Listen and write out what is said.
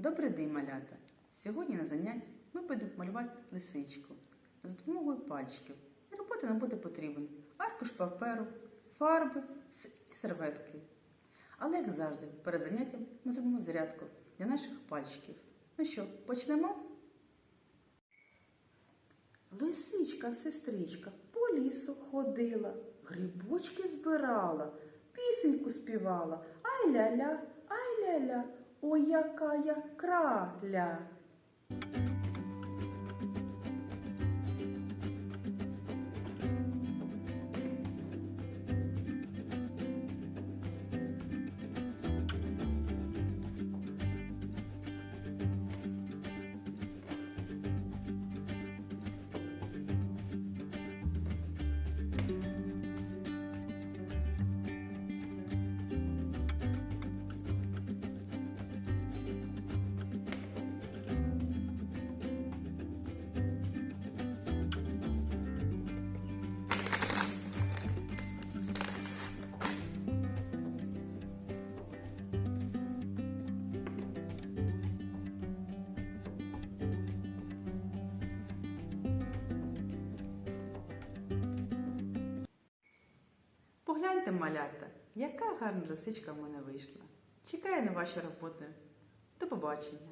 Добрий день, малята! Сьогодні на занятті ми будемо малювати лисичку за допомогою пальчиків. І роботи нам буде потрібен аркуш паперу, фарби і серветки. Але, як завжди, перед заняттям ми зробимо зарядку для наших пальчиків. Ну що, почнемо? Лисичка, сестричка, по лісу ходила, грибочки збирала, пісеньку співала. Ай ля-ля, ай ля-ля, ой, яка я краля. Погляньте, малята, яка гарна лисичка в мене вийшла. Чекаю на ваші роботи. До побачення!